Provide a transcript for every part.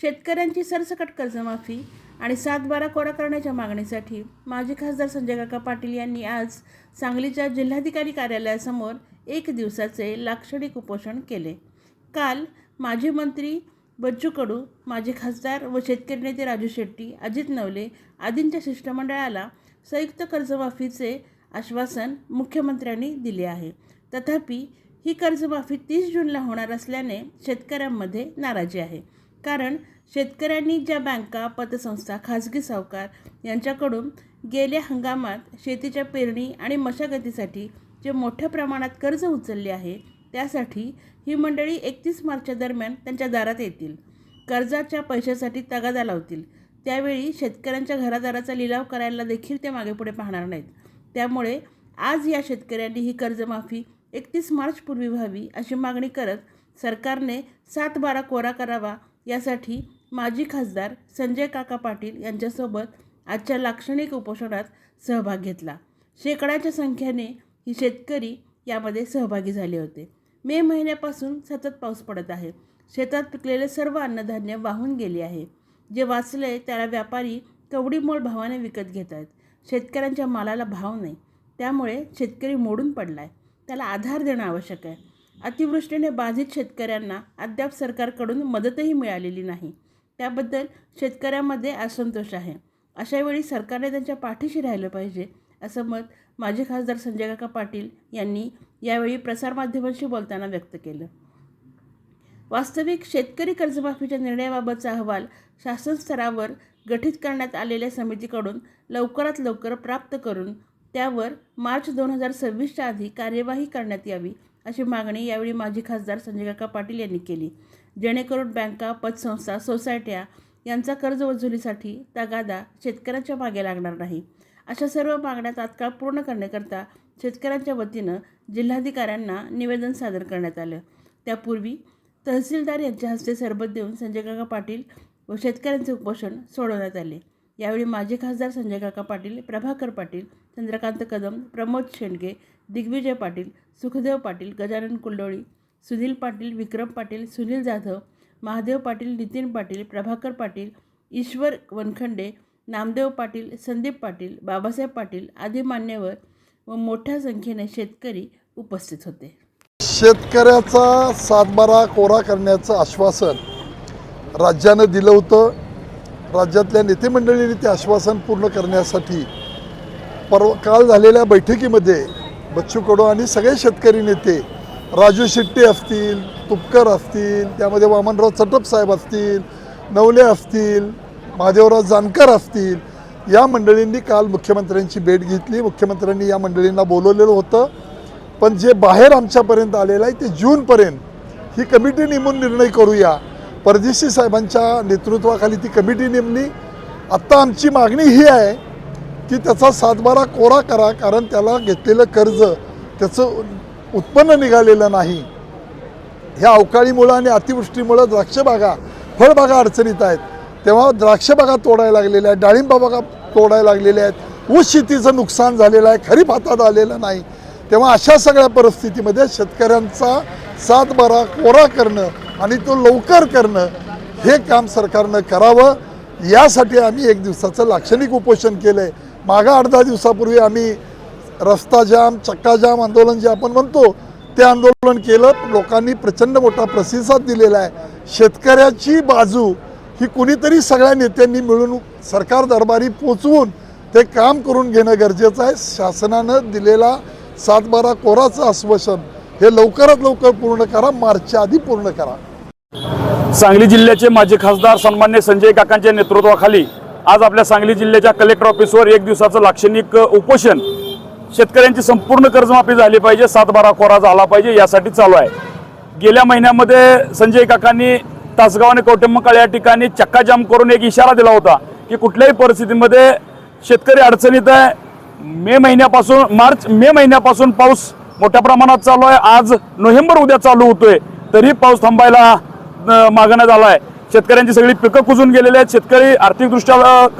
शेतकऱ्यांची सरसकट कर्जमाफी आणि सात बारा कोरा करण्याच्या मागणीसाठी माजी खासदार संजय काका पाटील यांनी आज सांगलीच्या जिल्हाधिकारी कार्यालयासमोर एक दिवसाचे लाक्षणिक उपोषण केले. काल माजी मंत्री बच्चू कडू माजी खासदार व शेतकरी नेते राजू शेट्टी अजित नवले आदींच्या शिष्टमंडळाला संयुक्त कर्जमाफीचे आश्वासन मुख्यमंत्र्यांनी दिले आहे. तथापि ही कर्जमाफी तीस जूनला होणार असल्याने शेतकऱ्यांमध्ये नाराजी आहे. कारण शेतकऱ्यांनी ज्या बँका पतसंस्था खाजगी सावकार यांच्याकडून गेल्या हंगामात शेतीच्या पेरणी आणि मशागतीसाठी जे मोठ्या प्रमाणात कर्ज उचलले आहे त्यासाठी ही मंडळी एकतीस मार्चच्या दरम्यान त्यांच्या दारात येतील. कर्जाच्या पैशासाठी तगादा लावतील. त्यावेळी शेतकऱ्यांच्या घरादाराचा लिलाव करायला देखील ते मागेपुढे पाहणार नाहीत. त्यामुळे आज या शेतकऱ्यांनी ही कर्जमाफी एकतीस मार्चपूर्वी व्हावी अशी मागणी करत सरकारने सात बारा कोरा करावा यासाठी माजी खासदार संजय काका पाटील यांच्यासोबत आजच्या लाक्षणिक उपोषणात सहभाग घेतला. शेकड्याच्या संख्येने ही शेतकरी यामध्ये सहभागी झाले होते. मे महिन्यापासून सतत पाऊस पडत आहे. शेतात पिकलेले सर्व अन्नधान्य वाहून गेले आहे. जे वाचले त्याला व्यापारी कवडीमोल भावाने विकत घेत आहेत. शेतकऱ्यांच्या मालाला भाव नाही. त्यामुळे शेतकरी मोडून पडला आहे त्याला आधार देणं आवश्यक आहे. अतिवृष्टीने बाधित शेतकऱ्यांना अद्याप सरकारकडून मदतही मिळालेली नाही. त्याबद्दल शेतकऱ्यांमध्ये असंतोष आहे. अशावेळी सरकारने त्यांच्या पाठीशी राहिलं पाहिजे असं मत माजी खासदार संजय काका पाटील यांनी यावेळी प्रसारमाध्यमांशी बोलताना व्यक्त केलं. वास्तविक शेतकरी कर्जमाफीच्या निर्णयाबाबतचा अहवाल शासन स्तरावर गठीत करण्यात आलेल्या समितीकडून लवकरात लवकर प्राप्त करून त्यावर मार्च दोन हजार सव्वीसच्या आधी कार्यवाही करण्यात यावी अशी मागणी यावेळी माजी खासदार संजय काका पाटील यांनी केली. जेणेकरून बँका पतसंस्था सोसायट्या यांचा कर्ज वसुलीसाठी तगादा शेतकऱ्यांच्या मागे लागणार नाही. अशा सर्व मागण्या तात्काळ पूर्ण करण्याकरता शेतकऱ्यांच्या वतीनं जिल्हाधिकाऱ्यांना निवेदन सादर करण्यात आलं. त्यापूर्वी तहसीलदार यांच्या हस्ते सरबत देऊन संजय काका पाटील व शेतकऱ्यांचे उपोषण सोडवण्यात आले. यावेळी माजी खासदार संजय काका पाटील प्रभाकर पाटील चंद्रकांत कदम प्रमोद शेंडगे दिग्विजय पाटील सुखदेव पाटील गजानन कुलडोळी सुनील पाटील विक्रम पाटील सुनील जाधव महादेव पाटील नितीन पाटील प्रभाकर पाटील ईश्वर वनखंडे नामदेव पाटील संदीप पाटील बाबासाहेब पाटील आदी मान्यवर व मोठ्या संख्येने शेतकरी उपस्थित होते. शेतकऱ्याचा सातबारा कोरा करण्याचं आश्वासन राज्यानं दिलं होतं. राज्यातल्या नेतेमंडळींनी ते आश्वासन पूर्ण करण्यासाठी परवा काल झालेल्या बैठकीमध्ये बच्चू कडू आणि सगळे शेतकरी नेते राजू शेट्टी असतील तुपकर असतील त्यामध्ये वामनराव चटप साहेब असतील नवले असतील महादेवराव जानकर असतील या मंडळींनी काल मुख्यमंत्र्यांची भेट घेतली. मुख्यमंत्र्यांनी या मंडळींना बोलवलेलं होतं. पण जे बाहेर आमच्यापर्यंत आलेलं आहे ते जूनपर्यंत ही कमिटी नेमून निर्णय करूया. परदेशी साहेबांच्या नेतृत्वाखाली ती कमिटी नेमली. आत्ता आमची मागणी ही आहे की त्याचा सातबारा कोरा करा कारण त्याला घेतलेलं कर्ज त्याचं उत्पन्न निघालेलं नाही. ह्या अवकाळीमुळं आणि अतिवृष्टीमुळं द्राक्षबागा फळबागा अडचणीत आहेत. तेव्हा द्राक्षबागा तोडायला लागलेल्या आहेत डाळिंबाबागा तोडायला लागलेल्या आहेत. ऊस शेतीचं नुकसान झालेलं आहे खरीप हातात आलेलं नाही. तेव्हा अशा सगळ्या परिस्थितीमध्ये शेतकऱ्यांचा सातबारा कोरा करणं आणि तो लवकर करणं हे काम सरकारनं करावं. यासाठी आम्ही एक दिवसाचं लाक्षणिक उपोषण केलं आहे मागा आठ दहा दिवसापूर्वी आम्ही रस्ता जाम चक्का जाम आंदोलन जे आपण म्हणतो ते आंदोलन केलं. लोकांनी प्रचंड मोठा प्रतिसाद दिलेला आहे. शेतकऱ्याची बाजू ही कुणीतरी सगळ्या नेत्यांनी मिळून सरकार दरबारी पोचवून ते काम करून घेणं गरजेचं आहे. शासनानं दिलेला सातबारा कोराचं आश्वासन हे लवकरात लवकर पूर्ण करा. मार्चच्या आधी पूर्ण करा. सांगली जिल्ह्याचे माजी खासदार सन्मान्य संजय काकांच्या नेतृत्वाखाली आज आपल्या सांगली जिल्ह्याच्या कलेक्टर ऑफिसवर एक दिवसाचं लाक्षणिक उपोषण. शेतकऱ्यांची संपूर्ण कर्जमाफी झाली पाहिजे सातबारा खोरा कोरा झाला पाहिजे यासाठी चालू आहे. गेल्या महिन्यामध्ये संजय काकांनी तासगाव आणि कौटुंबकाळ या ठिकाणी चक्काजाम करून एक इशारा दिला होता की कुठल्याही परिस्थितीमध्ये शेतकरी अडचणीत आहे. मे महिन्यापासून मार्च मे महिन्यापासून पाऊस मोठ्या प्रमाणात चालू आहे. आज नोव्हेंबर उद्या चालू होतोय. तरी पाऊस थांबायला मागण्यात आला आहे शेतकऱ्यांची सगळी पिकं कुजून गेलेली आहेत. शेतकरी आर्थिकदृष्ट्या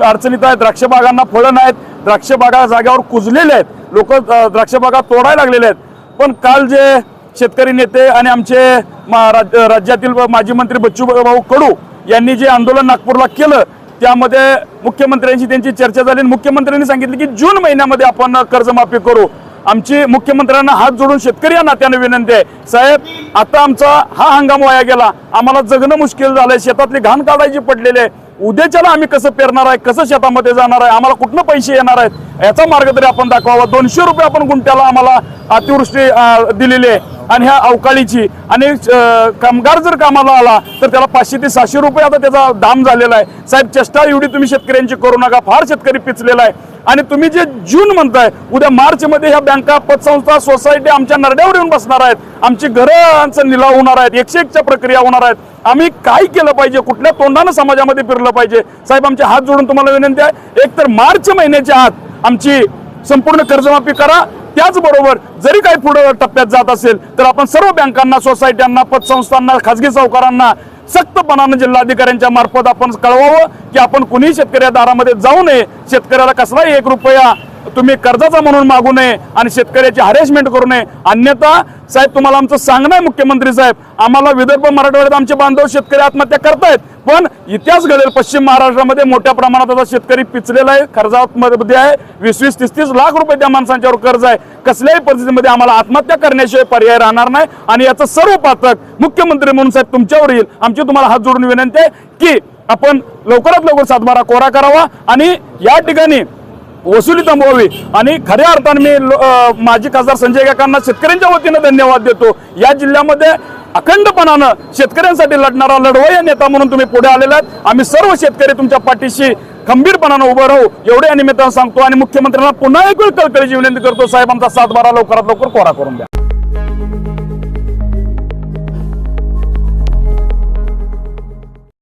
अडचणीत आहेत. द्राक्ष बागांना फळं नाहीत. द्राक्ष बागा जाग्यावर कुजलेले आहेत. लोक द्राक्ष बागा तोडायला लागलेले आहेत. पण काल जे शेतकरी नेते आणि आमचे राज- राज्यातील माजी मंत्री बच्चू भाऊ कडू यांनी जे आंदोलन नागपूरला केलं त्यामध्ये मुख्यमंत्र्यांशी त्यांची चर्चा झाली. आणि मुख्यमंत्र्यांनी सांगितलं की जून महिन्यामध्ये आपण कर्जमाफी करू. आमची मुख्यमंत्र्यांना हात जोडून शेतकरी या नात्याने विनंती आहे. साहेब आता आमचा हा हंगाम वाया गेला. आम्हाला जगणं मुश्किल झालंय. शेतातली घाण काढायची पडलेली आहे. उद्याच्याला आम्ही कसं पेरणार आहे? कसं शेतामध्ये जाणार आहे? आम्हाला कुठनं पैसे येणार आहेत? याचा मार्ग तरी आपण दाखवावा. दोनशे रुपये आपण गुंट्याला आम्हाला अतिवृष्टी दिलेली आहे. आणि ह्या अवकाळीची आणि कामगार जर कामाला आला तर त्याला पाचशे ते सहाशे रुपये आता त्याचा दाम झालेला आहे. साहेब चेष्टा एवढी तुम्ही शेतकऱ्यांची करू नका. फार शेतकरी पिचलेला आहे. आणि तुम्ही जे जून म्हणताय उद्या मार्च मध्ये ह्या बँका पतसंस्था सोसायटी आमच्या नरड्यावर येऊन बसणार आहेत. आमची घरांचा निलाव होणार आहेत एकशे एकच्या प्रक्रिया होणार आहेत. आम्ही काय केलं पाहिजे? कुठल्या तोंडानं समाजामध्ये फिरलं पाहिजे? साहेब आमचे हात जोडून तुम्हाला विनंती आहे एक तर मार्च महिन्याच्या आत आमची संपूर्ण कर्जमाफी करा. त्याचबरोबर जरी काही पुढे टप्प्यात जात असेल तर आपण सर्व बँकांना सोसायट्यांना पतसंस्थांना खाजगी सावकारांना सक्तपणानं जिल्हाधिकाऱ्यांच्या मार्फत आपण कळवावं की आपण कुणीही शेतकऱ्या दारामध्ये जाऊ नये. शेतकऱ्याला कसलाही एक रुपया तुम्ही कर्जाचा म्हणून मागू नये आणि शेतकऱ्याची हॅरेसमेंट करू नये. अन्यथा साहेब तुम्हाला आमचं सांगणं आहे मुख्यमंत्री साहेब. आम्हाला विदर्भ मराठवाड्यात आमचे बांधव शेतकरी आत्महत्या करतायत. पण इतिहास घडेल पश्चिम महाराष्ट्रामध्ये मोठ्या प्रमाणात आता शेतकरी पिचलेला आहे कर्जामध्ये आहे. वीस वीस तीस तीस लाख रुपये त्या माणसांच्यावर कर्ज आहे. कसल्याही परिस्थितीमध्ये आम्हाला आत्महत्या करण्याशिवाय पर्याय राहणार नाही. आणि याचं सर्व पातक मुख्यमंत्री म्हणून साहेब तुमच्यावर येईल. आमची तुम्हाला हात जोडून विनंती आहे की आपण लवकरात लवकर सातबारा कोरा करावा आणि या ठिकाणी वसुली थांबवावी. आणि खऱ्या अर्थाने मी माजी खासदार संजय काकांना शेतकऱ्यांच्या वतीनं धन्यवाद देतो. या जिल्ह्यामध्ये अखंडपणानं शेतकऱ्यांसाठी लढणारा लढवय्या नेता म्हणून तुम्ही पुढे आलेला आहात. आम्ही सर्व शेतकरी तुमच्या पाठीशी खंबीरपणानं उभं राहू. एवढ्या निमित्तानं सांगतो आणि मुख्यमंत्र्यांना पुन्हा एक वेळ कळकळीची विनंती करतो. साहेब आमचा सातबारा लवकरात लवकर कोरा करून द्या.